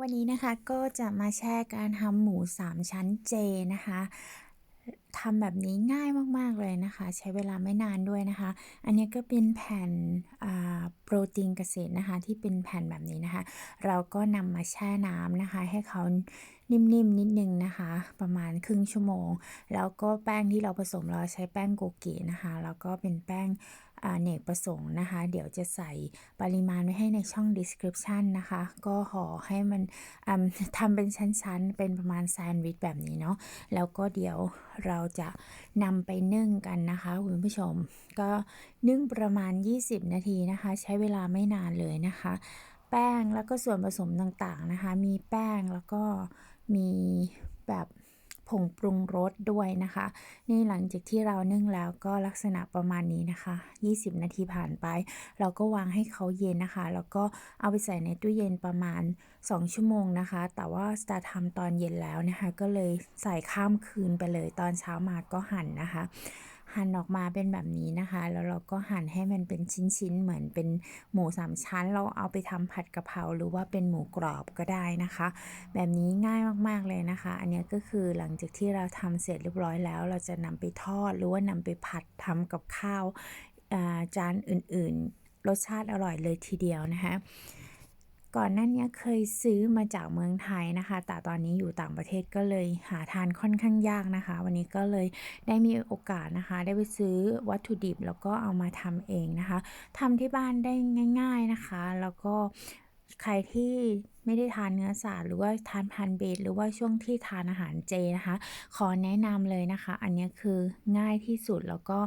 วันนี้นะคะก็จะมาแชร์การทำหมู 3 ชั้นเจนะคะทำแบบนี้ง่ายมาก ๆ เลยนะคะ ใช้เวลาไม่นานด้วยนะคะ อันนี้ก็เป็นแผ่นโปรตีนเกษตรนะคะ ที่เป็นแผ่นแบบนี้นะคะ เราก็นำมาแช่น้ำนะคะ ให้เขานิ่มๆนิดนึงนะคะ ประมาณครึ่งชั่วโมง แล้วก็แป้งที่เราผสมเราใช้แป้งโกกินะคะ แล้วก็เป็นแป้งเนกประสงค์นะคะ เดี๋ยวจะใส่ปริมาณไว้ให้ในช่อง description นะคะ ก็ห่อให้มันทำเป็นชั้นๆ เป็นประมาณแซนด์วิชแบบนี้เนาะแล้วก็เดี๋ยวเราจะนำไปนึ่งกันนะคะ คุณผู้ชม ก็นึ่งประมาณ 20 นาทีนะคะ ใช้เวลาไม่นานเลยนะคะ แป้งแล้วก็ส่วนผสมต่างๆนะคะ มีแป้งแล้วก็มีแบบผงปรุงรสด้วยนะคะ นี่หลังจากที่เรานึ่งแล้วก็ลักษณะประมาณนี้นะคะ 20 นาทีผ่านไป เราก็วางให้เขาเย็นนะคะ แล้วก็เอาไปใส่ในตู้เย็นประมาณ 2 ชั่วโมงนะคะ แต่ว่าสตาร์ทำตอนเย็นแล้วนะคะ ก็เลยใส่ข้ามคืนไปเลยตอนเช้ามาก็หั่นนะคะ หั่นออกมาเป็นแบบนี้นะคะ แล้วเราก็หั่นให้มันเป็นชิ้นๆ เหมือนเป็นหมูสามชั้น เราเอาไปทำผัดกะเพราหรือว่าเป็นหมูกรอบก็ได้นะคะ แบบนี้ง่ายมากๆเลยนะคะ อันนี้ก็คือหลังจากที่เราทำเสร็จเรียบร้อยแล้ว เราจะนำไปทอดหรือว่านำไปผัดทำกับข้าวจานอื่นๆ รสชาติอร่อยเลยทีเดียวนะคะ ก่อนหน้านี้เคยซื้อมาจากเมืองไทยนะคะ แต่ตอนนี้อยู่ต่างประเทศก็เลยหาทานค่อนข้างยากนะคะ วันนี้ก็เลยได้มีโอกาสนะคะ ได้ไปซื้อวัตถุดิบแล้วก็เอามาทำเองนะคะ ทำที่บ้านได้ง่าย ๆนะคะ แล้วก็ใครที่ไม่ได้ทานเนื้อสัตว์หรือว่าทานพันเบดหรือว่าช่วงที่ทานอาหารเจนะคะ ขอแนะนำเลยนะคะ อันนี้คือง่ายที่สุดแล้วก็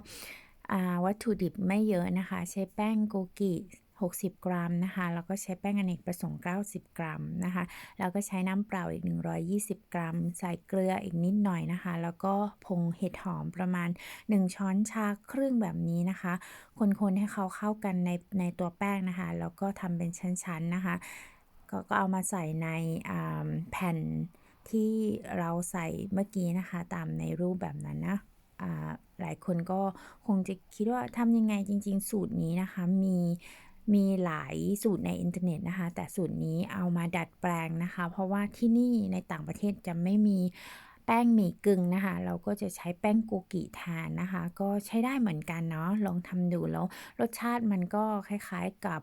วัตถุดิบไม่เยอะนะคะ ใช้แป้งโกกิ 60 กรัมนะคะ แล้วก็ใช้แป้งอเนกประสงค์ 90 กรัมนะคะ แล้วก็ใช้น้ำเปล่าอีก 120 กรัม ใส่เกลืออีกนิดหน่อยนะคะ แล้วก็ผงเห็ดหอมประมาณ 1 ช้อนชาครึ่งแบบนี้นะคะ คนๆให้เขาเข้ากันในในตัวแป้งนะคะ แล้วก็ทำเป็นชั้นๆนะคะ ก็ก็เอามาใส่ในแผ่นที่เราใส่เมื่อกี้นะคะ ตามในรูปแบบนั้นนะหลายคนก็คงจะคิดว่าทำยังไงจริง ๆ สูตรนี้นะคะมี มีหลายสูตรในอินเทอร์เน็ตนะคะ แต่สูตรนี้เอามาดัดแปลงนะคะ เพราะว่าที่นี่ในต่างประเทศจะไม่มีแป้งหมี่กึ่งนะคะ เราก็จะใช้แป้งโกกิแทนนะคะ ก็ใช้ได้เหมือนกันเนาะลองทำดูแล้ว รสชาติมันก็คล้ายๆกับ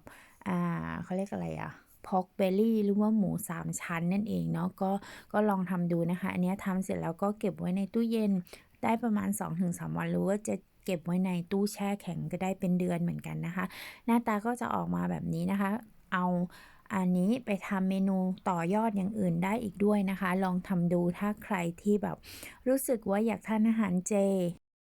อ่าเขาเรียกอะไรอะพอกเบลลี่หรือว่าหมู 3 ชั้นนั่นเองเนาะก็ก็ลองทำดูนะคะ อันนี้ทำเสร็จแล้วก็เก็บไว้ในตู้เย็นได้ประมาณ 2-3 วันหรือว่าจะ เก็บไว้ในตู้แช่แข็งก็ได้เป็นเดือนเหมือนกันนะคะ หน้าตาก็จะออกมาแบบนี้นะคะ เอาอันนี้ไปทำเมนูต่อยอดอย่างอื่นได้อีกด้วยนะคะ ลองทำดูถ้าใครที่แบบรู้สึกว่าอยากทานอาหารเจ